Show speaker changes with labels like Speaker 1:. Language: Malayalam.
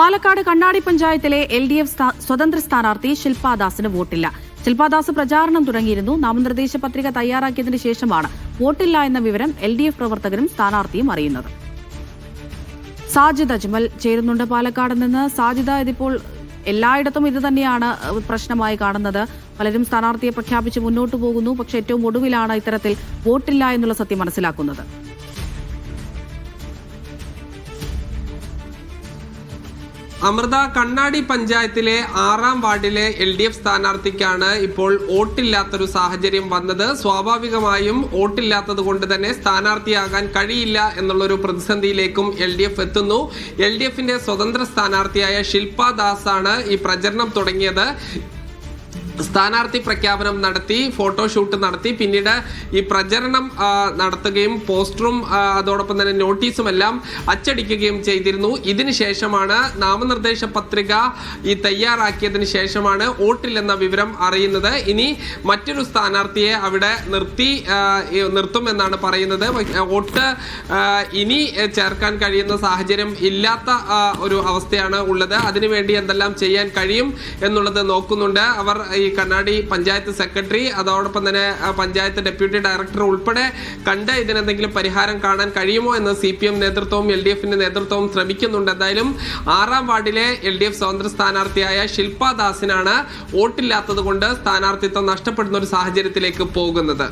Speaker 1: പാലക്കാട് കണ്ണാടി പഞ്ചായത്തിലെ എൽ ഡി എഫ് സ്വതന്ത്ര സ്ഥാനാർത്ഥി ശില്പാദാസിന് വോട്ടില്ല. ശില്പാദാസ് പ്രചാരണം തുടങ്ങിയിരുന്നു. നാമനിർദ്ദേശ പത്രിക തയ്യാറാക്കിയതിനു ശേഷമാണ് വോട്ടില്ല എന്ന വിവരം എൽ ഡി എഫ് പ്രവർത്തകരും സ്ഥാനാർത്ഥിയും അറിയുന്നത്. സാജിദ് അജ്മൽ ചേരുന്നുണ്ട് പാലക്കാട് നിന്ന്. സാജിദ ഇതിപ്പോൾ എല്ലായിടത്തും ഇത് തന്നെയാണ് പ്രശ്നമായി കാണുന്നത്. പലരും സ്ഥാനാർത്ഥിയെ പ്രഖ്യാപിച്ച് മുന്നോട്ട് പോകുന്നു. പക്ഷേ ഏറ്റവും ഒടുവിലാണ് ഇത്തരത്തിൽ വോട്ടില്ല എന്നുള്ള സത്യം മനസ്സിലാക്കുന്നത്.
Speaker 2: അമൃത കണ്ണാടി പഞ്ചായത്തിലെ ആറാം വാർഡിലെ എൽ ഡി എഫ് സ്ഥാനാർത്ഥിക്കാണ് ഇപ്പോൾ വോട്ടില്ലാത്തൊരു സാഹചര്യം വന്നത്. സ്വാഭാവികമായും വോട്ടില്ലാത്തത് കൊണ്ട് തന്നെ സ്ഥാനാർത്ഥിയാകാൻ കഴിയില്ല എന്നുള്ളൊരു പ്രതിസന്ധിയിലേക്കും എൽ ഡി എഫ് എത്തുന്നു. എൽ ഡി എഫിന്റെ സ്വതന്ത്ര സ്ഥാനാർത്ഥിയായ ശില്പ ദാസാണ് ഈ പ്രചരണം തുടങ്ങിയത്. സ്ഥാനാർത്ഥി പ്രഖ്യാപനം നടത്തി ഫോട്ടോഷൂട്ട് നടത്തി. പിന്നീട് ഈ പ്രചരണം നടത്തുകയും പോസ്റ്ററും അതോടൊപ്പം തന്നെ നോട്ടീസും എല്ലാം അച്ചടിക്കുകയും ചെയ്തിരുന്നു. ഇതിനുശേഷമാണ് നാമനിർദ്ദേശ പത്രിക ഈ തയ്യാറാക്കിയതിന് ശേഷമാണ് വോട്ടില്ലെന്ന വിവരം അറിയുന്നത്. ഇനി മറ്റൊരു സ്ഥാനാർത്ഥിയെ അവിടെ നിർത്തി നിർത്തും എന്നാണ് പറയുന്നത്. വോട്ട് ഇനി ചേർക്കാൻ കഴിയുന്ന സാഹചര്യം ഇല്ലാത്ത ഒരു അവസ്ഥയാണ് ഉള്ളത്. അതിനുവേണ്ടി എന്തെല്ലാം ചെയ്യാൻ കഴിയും എന്നുള്ളത് നോക്കുന്നുണ്ട്. അവർ ഈ കണ്ണാടി പഞ്ചായത്ത് സെക്രട്ടറി അതോടൊപ്പം തന്നെ പഞ്ചായത്ത് ഡെപ്യൂട്ടി ഡയറക്ടർ ഉൾപ്പെടെ കണ്ട് ഇതിനെന്തെങ്കിലും പരിഹാരം കാണാൻ കഴിയുമോ എന്ന് സി പി എം നേതൃത്വവും എൽ ഡി എഫിന്റെ നേതൃത്വവും ശ്രമിക്കുന്നുണ്ട്. എന്തായാലും ആറാം വാർഡിലെ എൽ ഡി എഫ് സ്വതന്ത്ര സ്ഥാനാർത്ഥിയായ ശില്പ ദാസിനാണ് വോട്ടില്ലാത്തത് കൊണ്ട് സ്ഥാനാർത്ഥിത്വം നഷ്ടപ്പെടുന്ന ഒരു സാഹചര്യത്തിലേക്ക് പോകുന്നത്.